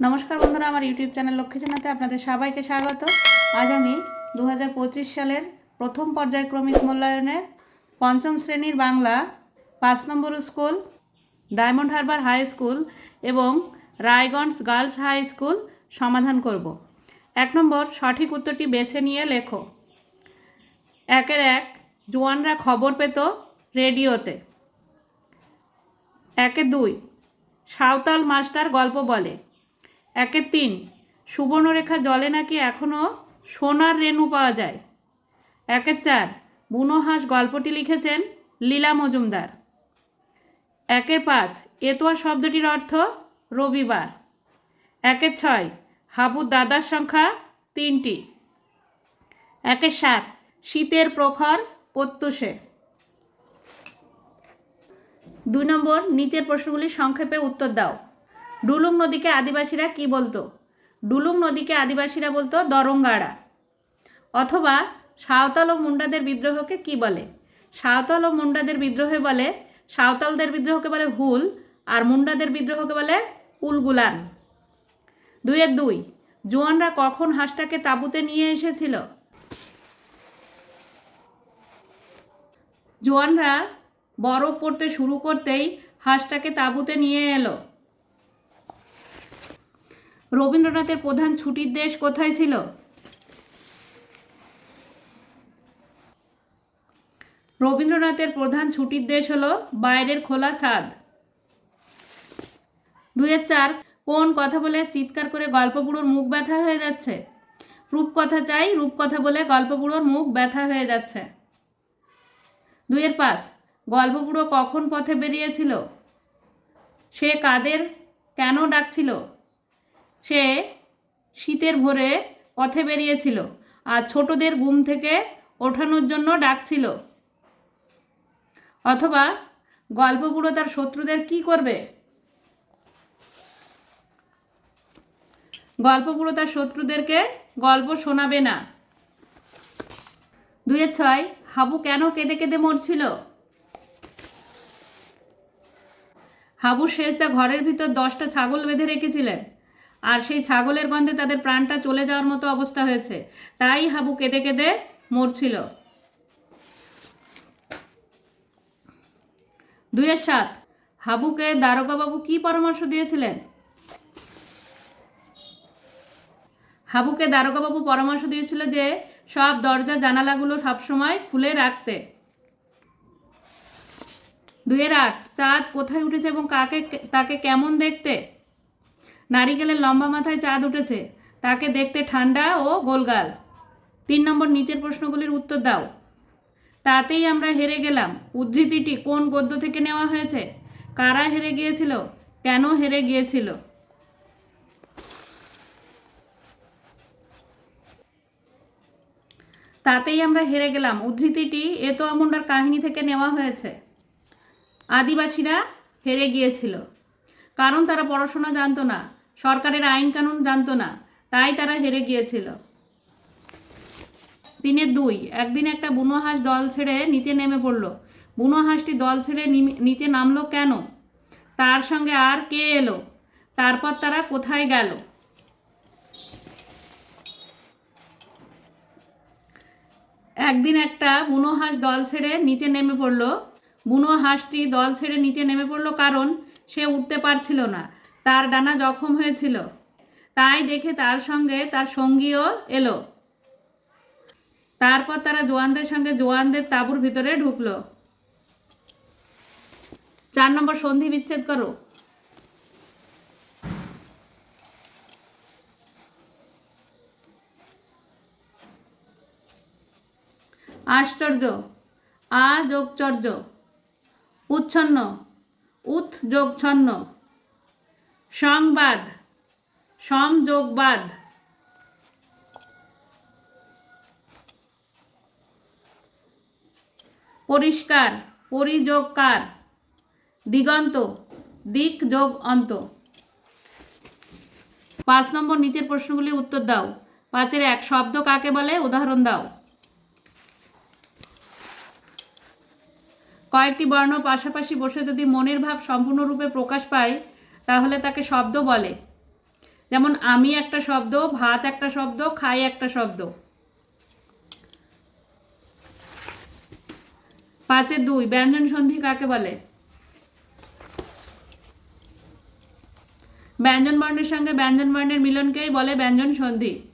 নমস্কার বন্ধুরা, আমার ইউটিউব চ্যানেল লক্ষ্মী চ্যানেলতে আপনাদের সবাইকে স্বাগত। আজ আমি দু হাজার পঁচিশ সালের প্রথম পর্যায়ক্রমিক মূল্যায়নের পঞ্চম শ্রেণির বাংলা পাঁচ নম্বর school, Diamond Harbour high school এবং রায়গঞ্জ গার্লস হাই স্কুল সমাধান করব। এক নম্বর, সঠিক উত্তরটি বেছে নিয়ে লেখো। একের এক, জোয়ানরা খবর পেত রেডিওতে। একে দুই, সাঁওতাল মাস্টার গল্প বলে। একের তিন। সুবর্ণরেখা জলে নাকি এখনও সোনার রেণু পাওয়া যায়? একের চার, বুনো হাঁস গল্পটি লিখেছেন লীলা মজুমদার। একের পাঁচ এতোয়া শব্দটির অর্থ রবিবার। একের ছয় হাবুর দাদার সংখ্যা তিনটি। একের সাত, শীতের প্রখর প্রত্যুষে। দুই নম্বর, নিচের প্রশ্নগুলির সংক্ষেপে উত্তর দাও। ডুলুং নদীকে আদিবাসীরা কি বলতো? ডুলুং নদীকে আদিবাসীরা বলতো দরঙ্গাড়া। অথবা সাঁওতাল ও মুন্ডাদের বিদ্রোহকে কি বলে? সাঁওতাল ও মুন্ডাদের বিদ্রোহে বলে, সাঁওতালদের বিদ্রোহকে বলে হুল আর মুন্ডাদের বিদ্রোহকে বলে উলগুলান। দুইয়ের দুই, জোয়ানরা কখন হাঁসটাকে তাঁবুতে নিয়ে এসেছিল? জোয়ানরা বরফ পড়তে শুরু করতেই হাঁসটাকে তাঁবুতে নিয়ে এলো। রবীন্দ্রনাথের প্রধান ছুটির দেশ কোথায় ছিল? রবীন্দ্রনাথের প্রধান ছুটির দেশ হলো বাইরের খোলা চাঁদ। দুয়ের চার, কোন কথা বলে চিৎকার করে গল্পপুরোর মুখ ব্যথা হয়ে যাচ্ছে? রূপকথা চাই, রূপকথা বলে গল্পপুরোর মুখ ব্যথা হয়ে যাচ্ছে। দুইয়ের পাঁচ গল্পপুরো কখন পথে বেরিয়েছিল? সে কাদের কেন ডাকছিল? সে শীতের ভোরে পথে বেরিয়েছিল আর ছোটদের ঘুম থেকে ওঠানোর জন্য ডাকছিল। অথবা গল্পপুরো তার শত্রুদের কি করবে? গল্পপুরো তার শত্রুদেরকে গল্প শোনাবে না। দুয়ের ছয়, হাবু কেন কেঁদে কেঁদে মরছিল? হাবু শেষদা ঘরের ভিতর দশটা ছাগল বেঁধে রেখেছিলেন। আর সেই ছাগলের গন্ধে তাদের প্রাণটা চলে যাওয়ার মতো অবস্থা হয়েছে। তাই হাবু কেঁদে কেঁদে মরছিল। দুইয়ের সাত, হাবুকে দারোগাবাবু কি পরামর্শ দিয়েছিলেন? হাবুকে দারোগাবাবু পরামর্শ দিয়েছিল যে, সব দরজা জানালাগুলো সবসময় খুলে রাখতে। দুইয়ের আট চাঁদ কোথায় উঠেছে এবং কাকে তাকে কেমন দেখতে? নারিকেলের লম্বা মাথায় চাঁদ উঠেছে। তাকে দেখতে ঠান্ডা ও গোলগাল। তিন নম্বর নিচের প্রশ্নগুলির উত্তর দাও। তাতেই আমরা হেরে গেলাম। উদ্ধৃতিটি কোন গদ্য থেকে নেওয়া হয়েছে? কারা হেরে গিয়েছিল? কেন হেরে গিয়েছিল? তাতেই আমরা হেরে গেলাম। উদ্ধৃতিটি এ তো আমন্ডার কাহিনী থেকে নেওয়া হয়েছে। আদিবাসীরা হেরে গিয়েছিল। কারণ তারা পড়াশোনা জানতো না। সরকারের আইন কানুন জানতো না, তাই তারা হেরে গিয়েছিল। দিনের দুই, একদিন একটা বুনো হাঁস দল ছেড়ে নিচে নেমে পড়ল। বুনো হাঁসটি দল ছেড়ে নিচে নামলো কেন? তার সঙ্গে আর কে এলো? তারপর তারা কোথায় গেল? একদিন একটা বুনো হাঁস দল ছেড়ে নিচে নেমে পড়ল। বুনো হাঁসটি দল ছেড়ে নিচে নেমে পড়ল কারণ সে উঠতে পারছিল না। তার ডানা জখম হয়েছিল। তাই দেখে তার সঙ্গে তার সঙ্গীও এলো। তারপর তারা জোয়ানদের সঙ্গে জোয়ানদের তাঁবুর ভিতরে ঢুকলো। চার নম্বর সন্ধি বিচ্ছেদ করো। আশ্চর্য আ যোগচর্য উচ্ছন্ন উৎ যোগছন্ন সংবাদ, সংযোগবাদ। পরিষ্কার, পরিযোগকার। দিগন্ত দিক যোগ অন্ত। পাঁচ নম্বর নিচের প্রশ্নগুলির উত্তর দাও। পাঁচের এক, শব্দ কাকে বলে? উদাহরণ দাও। কয়েকটি বর্ণ পাশাপাশি বসে যদি মনের ভাব সম্পূর্ণরূপে প্রকাশ পায় তাহলে তাকে শব্দ বলে। যেমন, আমি একটা শব্দ, ভাত একটা শব্দ, খাই একটা শব্দ। পাঁচে দুই, ব্যঞ্জন সন্ধি কাকে বলে? ব্যঞ্জন বর্ণের সঙ্গে ব্যঞ্জন বর্ণের মিলনকেই বলে ব্যঞ্জন সন্ধি।